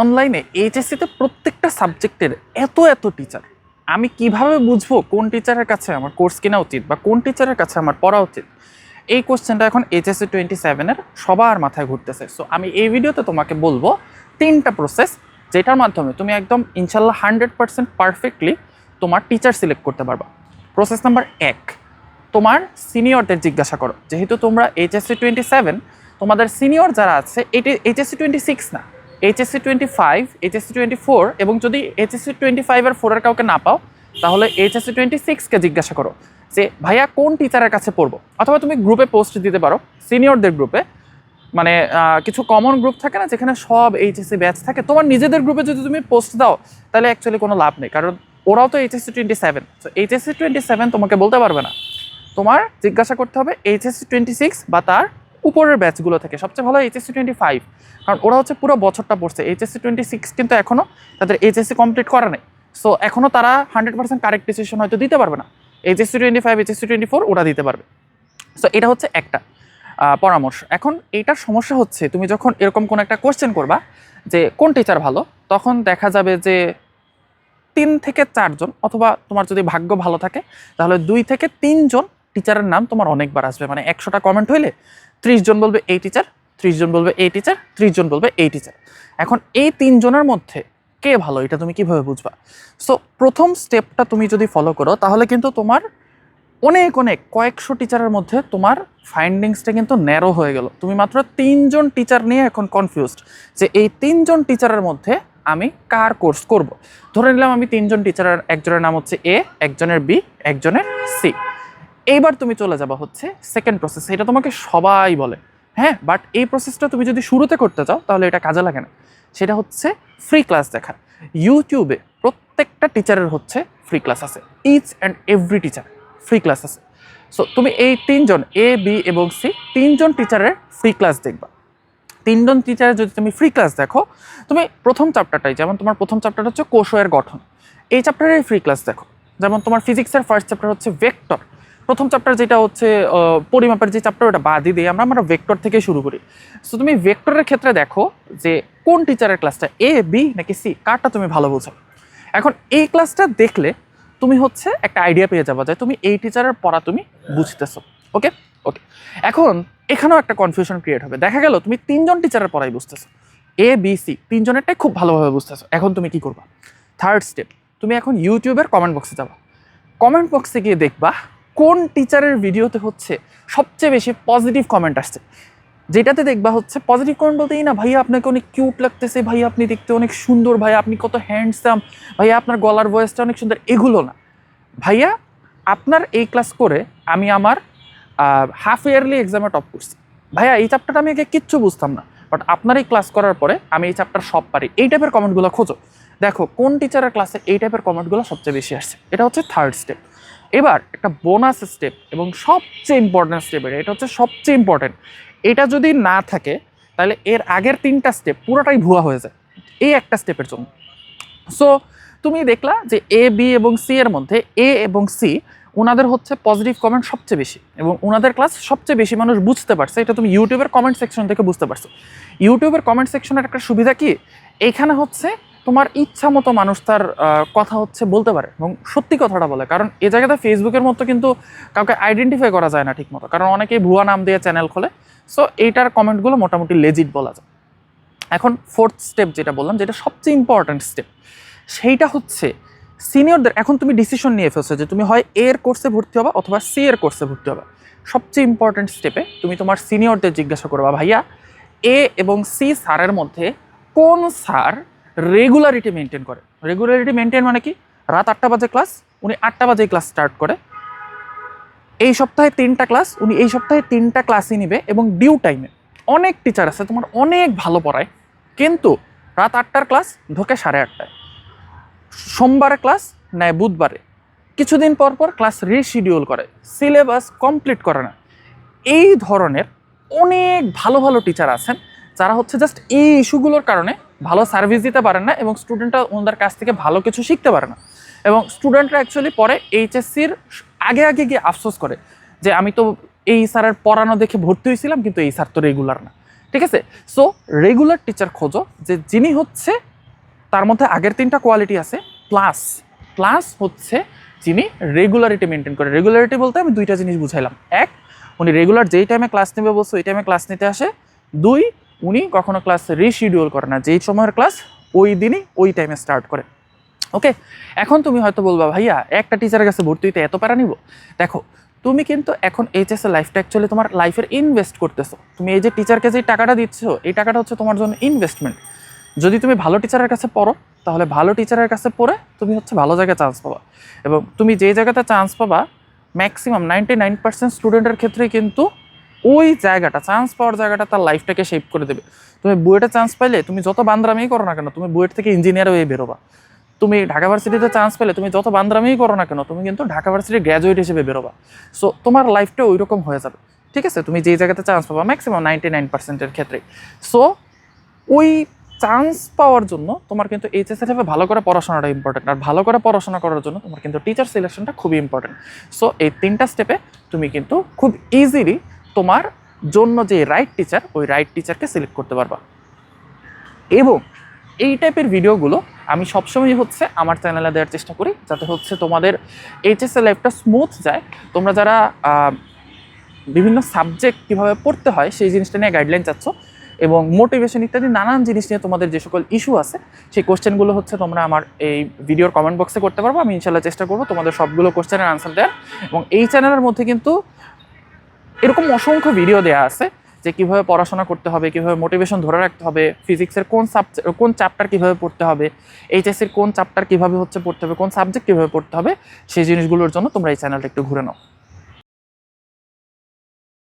অনলাইনে এইচএসসিতে প্রত্যেকটা সাবজেক্টের এত এত টিচার আমি কীভাবে বুঝব কোন টিচারের কাছে আমার কোর্স কেনা উচিত বা কোন টিচারের কাছে আমার পড়া উচিত? এই কোশ্চেনটা এখন এইচএসসি টোয়েন্টি সেভেনের সবার মাথায় ঘুরতেছে। সো আমি এই ভিডিওতে তোমাকে বলব তিনটা প্রসেস যেটার মাধ্যমে তুমি একদম ইনশাল্লাহ হান্ড্রেড পার্সেন্ট পারফেক্টলি তোমার টিচার সিলেক্ট করতে পারবা। প্রসেস নাম্বার এক, তোমার সিনিয়রদের জিজ্ঞাসা করো। যেহেতু তোমরা এইচএসসি টোয়েন্টি সেভেন তোমাদের সিনিয়র যারা আছে, এটি এইচএসসি টোয়েন্টি সিক্স না। HSC twenty five HSC twenty four এবং যদি এইচএসসি টোয়েন্টি ফাইভ আর ফোরের কাউকে না পাও, তাহলে এইচএসসি টোয়েন্টি সিক্সকে জিজ্ঞাসা করো যে, ভাইয়া, কোন টিচারের কাছে পড়ব? অথবা তুমি গ্রুপে পোস্ট দিতে পারো সিনিয়রদের গ্রুপে মানে কিছু কমন গ্রুপ থাকে না, যেখানে সব এইচএসসি ব্যাচ থাকে। তোমার নিজেদের গ্রুপে যদি তুমি পোস্ট দাও, তাহলে অ্যাকচুয়ালি কোনো লাভ নেই, কারণ ওরাও তো এইচএসসি টোয়েন্টি সেভেন তো এইচএসসি টোয়েন্টি সেভেন তোমাকে বলতে পারবে না। তোমার জিজ্ঞাসা করতে হবে এইচএসসি টোয়েন্টি সিক্স বা তার উপরের ব্যাচগুলো থেকে। সবচেয়ে ভালো এইচএসসি টোয়েন্টি ফাইভ কারণ ওরা হচ্ছে পুরো বছরটা পড়ছে। এইচএসসি টোয়েন্টি সিক্স কিন্তু এখনও তাদের এইচএসসি কমপ্লিট করা নেই। সো এখনও তারা হান্ড্রেড পার্সেন্ট কারেক্ট ডিসিশন হয়তো দিতে পারবে না। HSC twenty five HSC twenty four ওরা দিতে পারবে। সো এটা হচ্ছে একটা পরামর্শ। এখন এইটার সমস্যা হচ্ছে, তুমি যখন এরকম কোনো একটা কোশ্চেন করবা যে, কোন টিচার ভালো? তখন দেখা যাবে যে, তিন থেকে চারজন অথবা তোমার যদি ভাগ্য ভালো থাকে, তাহলে দুই থেকে তিনজন টিচারের নাম তোমার অনেকবার আসবে। মানে একশোটা কমেন্ট হইলে ত্রিশ জন বলবে এই টিচার ত্রিশ জন বলবে এই টিচার ত্রিশ জন বলবে এই টিচার এখন এই তিনজনের মধ্যে কে ভালো, এটা তুমি কীভাবে বুঝবা? সো প্রথম স্টেপটা তুমি যদি ফলো করো, তাহলে কিন্তু তোমার অনেক অনেক, কয়েকশো টিচারের মধ্যে তোমার ফাইন্ডিংসটা কিন্তু ন্যারো হয়ে গেল। তুমি মাত্র তিনজন টিচার নিয়ে এখন কনফিউজড যে এই তিনজন টিচারের মধ্যে আমি কার কোর্স করব। ধরে নিলাম আমি তিনজন টিচারের একজনের নাম হচ্ছে এ একজনের বি একজনের সি এইবার তুমি চলে যাবা হচ্ছে সেকেন্ড প্রসেস এটা তোমাকে সবাই বলে হ্যাঁ? বাট এই প্রসেসটা তুমি যদি শুরুতে করতে চাও, তাহলে এটা কাজে লাগে না। সেটা হচ্ছে ফ্রি ক্লাস দেখা। ইউটিউবে প্রত্যেকটা টিচারের হচ্ছে ফ্রি ক্লাস আছে। Each and every teacher free class আছে। সো তুমি এই তিনজন এ বি এবং সি তিনজন টিচারের ফ্রি ক্লাস দেখবা। তিনজন টিচারের যদি তুমি ফ্রি ক্লাস দেখো, তুমি প্রথম চ্যাপ্টারটাই যেমন তোমার প্রথম চ্যাপ্টার হচ্ছে কোষয়ের গঠন। এই চ্যাপ্টারের ফ্রি ক্লাস দেখো। যেমন তোমার ফিজিক্সের ফার্স্ট চ্যাপ্টার হচ্ছে ভেক্টর প্রথম চ্যাপ্টার যেটা হচ্ছে পরিমাপের যে চ্যাপ্টার ওটা বাদই দিই আমরা আমরা ভেক্টর থেকে শুরু করি। সো তুমি ভেক্টরের ক্ষেত্রে দেখো যে কোন টিচারের ক্লাসটা এ বি নাকি সি কারটা তুমি ভালো বোঝো। এখন এই ক্লাসটা দেখলে তুমি হচ্ছে একটা আইডিয়া পেয়ে যাবা যে তুমি এই টিচারের পড়া তুমি বুঝতেছো। ওকে ওকে এখন এখানেও একটা কনফিউশন ক্রিয়েট হবে। দেখা গেল, তুমি তিনজন টিচারের পড়াই বুঝতেছো। এ বি সি তিনজনেরটাই খুব ভালোভাবে বুঝতেছো। এখন তুমি কি করবা? থার্ড স্টেপ তুমি এখন ইউটিউবের কমেন্ট বক্সে যাবা। কমেন্ট বক্সে গিয়ে দেখবা কোন টিচারের ভিডিওতে হচ্ছে সবচেয়ে বেশি পজিটিভ কমেন্ট আসছে? যেটাতে দেখবা হচ্ছে পজিটিভ কমেন্ট বলতেই না, ভাইয়া, আপনাকে অনেক কিউট লাগতেছে, ভাইয়া, আপনি দেখতে অনেক সুন্দর, ভাইয়া, আপনি কত হ্যান্ডসাম ভাইয়া, আপনার গলার ভয়েসটা অনেক সুন্দর। এগুলো না। ভাইয়া, আপনার এই ক্লাস করে আমি আমার হাফ ইয়ারলি এক্সামে টপ করছি। ভাইয়া, এই চ্যাপ্টারটা আমি আগে কিচ্ছু বুঝতাম না বাট আপনার এই ক্লাস করার পরে আমি এই চ্যাপ্টার সব পারি। এই টাইপের কমেন্টগুলো খোঁজো। দেখো, কোন টিচারের ক্লাসে এই টাইপের কমেন্টগুলো সবচেয়ে বেশি আসছে? এটা হচ্ছে থার্ড স্টেপ এবার একটা বোনাস স্টেপ এবং সবচেয়ে ইম্পর্ট্যান্ট স্টেপ এটা এটা হচ্ছে সবচেয়ে ইম্পর্ট্যান্ট এটা যদি না থাকে, তাহলে এর আগের তিনটা স্টেপ পুরোটাই ভুয়া হয়ে যায়। এই একটা স্টেপের জন্য। সো তুমি দেখলা যে এ বি এবং সি এর মধ্যে এ এবং সি ওনাদের হচ্ছে পজিটিভ কমেন্ট সবচেয়ে বেশি এবং ওনাদের ক্লাস সবচেয়ে বেশি মানুষ বুঝতে পারছে। এটা তুমি ইউটিউবের কমেন্ট সেকশন থেকে বুঝতে পারছ। ইউটিউবের কমেন্ট সেকশনের একটা সুবিধা কি? এখানে হচ্ছে তোমার ইচ্ছা মতো মানুষ তার কথা হচ্ছে বলতে পারে এবং সত্যি কথাটা বলে। কারণ এ জায়গাতে ফেসবুকের মতো কিন্তু কাউকে আইডেন্টিফাই করা যায় না ঠিক মতো কারণ অনেকেই ভুয়া নাম দিয়ে চ্যানেল খোলে। সো এইটার কমেন্টগুলো মোটামুটি লেজিট বলা যায়। এখন ফোর্থ স্টেপ যেটা বললাম, যেটা সবচেয়ে ইম্পর্ট্যান্ট স্টেপ সেইটা হচ্ছে সিনিয়রদের এখন তুমি ডিসিশন নিয়ে ফেলছো যে তুমি হয় এর কোর্সে ভর্তি হবা অথবা সি এর কোর্সে ভর্তি হবা। সবচেয়ে ইম্পর্ট্যান্ট স্টেপে তুমি তোমার সিনিয়রদের জিজ্ঞাসা করবা, ভাইয়া এ এবং সি স্যারের মধ্যে কোন স্যার রেগুলারিটি মেনটেন করে। রেগুলারিটি মেনটেন মানে কি? রাত আটটা বাজে ক্লাস উনি আটটা বাজে ক্লাস স্টার্ট করে। এই সপ্তাহে তিনটা ক্লাস উনি এই সপ্তাহে তিনটা ক্লাসই নিবে এবং ডিউ টাইমে অনেক টিচার আছে, তোমার অনেক ভালো পড়ায়, কিন্তু রাত আটটার ক্লাস ঢোকে সাড়ে আটটায়। সোমবারে ক্লাস নেয় বুধবারে। কিছুদিন পর পর ক্লাস রিশিডিউল করে সিলেবাস কমপ্লিট করে না। এই ধরনের অনেক ভালো ভালো টিচার আছেন, যারা হচ্ছে জাস্ট এই ইস্যুগুলোর কারণে ভালো সার্ভিস দিতে পারেন না এবং স্টুডেন্টরা ওনাদের কাছ থেকে ভালো কিছু শিখতে পারে না। এবং স্টুডেন্টরা অ্যাকচুয়ালি পরে এইচএসসির আগে আগে গিয়ে আফসোস করে যে, আমি তো এই স্যারের পড়ানো দেখে ভর্তি হয়েছিলাম, কিন্তু এই স্যার তো রেগুলার না। ঠিক আছে? সো রেগুলার টিচার খোঁজো যে, যিনি হচ্ছে তার মধ্যে আগের তিনটা কোয়ালিটি আছে প্লাস প্লাস হচ্ছে যিনি রেগুলারিটি মেনটেন করে। রেগুলারিটি বলতে আমি দুইটা জিনিস বুঝাইলাম। এক, উনি রেগুলার যেই টাইমে ক্লাস নেবে বলছো, ওই টাইমে ক্লাস নিতে আসে। দুই উনি কখনো ক্লাস রিশিডিউল করে না। যেই সময়ের ক্লাস ওই দিনই ওই টাইমে স্টার্ট করে। ওকে এখন তুমি হয়তো বলবা, ভাইয়া, একটা টিচারের কাছে ভর্তি হইতে এত প্যারা নিব? দেখো, তুমি কিন্তু এখন এইচএস এর লাইফটা অ্যাকচুয়ালি তোমার লাইফের ইনভেস্ট করতেছো। তুমি এই যে টিচারকে যে টাকাটা দিচ্ছ, এই টাকাটা হচ্ছে তোমার জন্য ইনভেস্টমেন্ট যদি তুমি ভালো টিচারের কাছে পড়ো, তাহলে ভালো টিচারের কাছে পড়ে তুমি হচ্ছে ভালো জায়গায় চান্স পাবা। এবং তুমি যে জায়গাতে চান্স পাবা ম্যাক্সিমাম নাইনটি নাইন পার্সেন্ট স্টুডেন্টের ক্ষেত্রে কিন্তু ওই জায়গাটা চান্স পাওয়ার জায়গাটা তার লাইফটাকে শেপ করে দেবে। তুমি বুয়েটে চান্স পাইলে, তুমি যত বান্দ্রামেই করো না কেন, তুমি বুয়েট থেকে ইঞ্জিনিয়ার হয়ে বেরোবা। তুমি ঢাকা ভার্সিটিতে চান্স পেলে তুমি যত বান্দ্রামেই করো না কেন, তুমি কিন্তু ঢাকা ভার্সিটির গ্র্যাজুয়েট হিসেবে বেরোবা। সো তোমার লাইফটা ওই রকম হয়ে যাবে। ঠিক আছে? তুমি যেই জায়গাতে চান্স পাবা ম্যাক্সিমাম নাইনটি নাইন পার্সেন্টের ক্ষেত্রে। সো ওই চান্স পাওয়ার জন্য তোমার কিন্তু এইচএস এর ভালো করে পড়াশোনাটা ইম্পর্টেন্ট আর ভালো করে পড়াশোনা করার জন্য তোমার কিন্তু টিচার সিলেকশনটা খুবই ইম্পর্টেন্ট সো এই তিনটা স্টেপে তুমি কিন্তু খুব ইজিলি তোমার জন্য যে রাইট টিচার ওই রাইট টিচারকে সিলেক্ট করতে পারবা। এবং এই টাইপের ভিডিওগুলো আমি সবসময় হচ্ছে আমার চ্যানেলে দেওয়ার চেষ্টা করি, যাতে হচ্ছে তোমাদের এইচএসএ লাইফটা স্মুথ যায়। তোমরা যারা বিভিন্ন সাবজেক্ট কীভাবে পড়তে হয়, সেই জিনিসটা নিয়ে গাইডলাইন চাচ্ছ এবং মোটিভেশন ইত্যাদি নানান জিনিস নিয়ে তোমাদের যে সকল ইস্যু আছে, সেই কোশ্চেনগুলো হচ্ছে তোমরা আমার এই ভিডিওর কমেন্ট বক্সে করতে পারব। আমি ইনশাল্লাহ চেষ্টা করব তোমাদের সবগুলো কোশ্চেনের আনসার দেওয়ার। এবং এই চ্যানেলের মধ্যে কিন্তু এরকম অসংখ্য ভিডিও দেওয়া আছে যে কীভাবে পড়াশোনা করতে হবে, কীভাবে মোটিভেশন ধরে রাখতে হবে ফিজিক্সের কোন সাবজেক্ট কোন চ্যাপ্টার কীভাবে পড়তে হবে এইচএসসির কোন চ্যাপ্টার কীভাবে হচ্ছে পড়তে হবে, কোন সাবজেক্ট কীভাবে পড়তে হবে, সেই জিনিসগুলোর জন্য তোমরা এই চ্যানেলটা একটু ঘুরে নাও।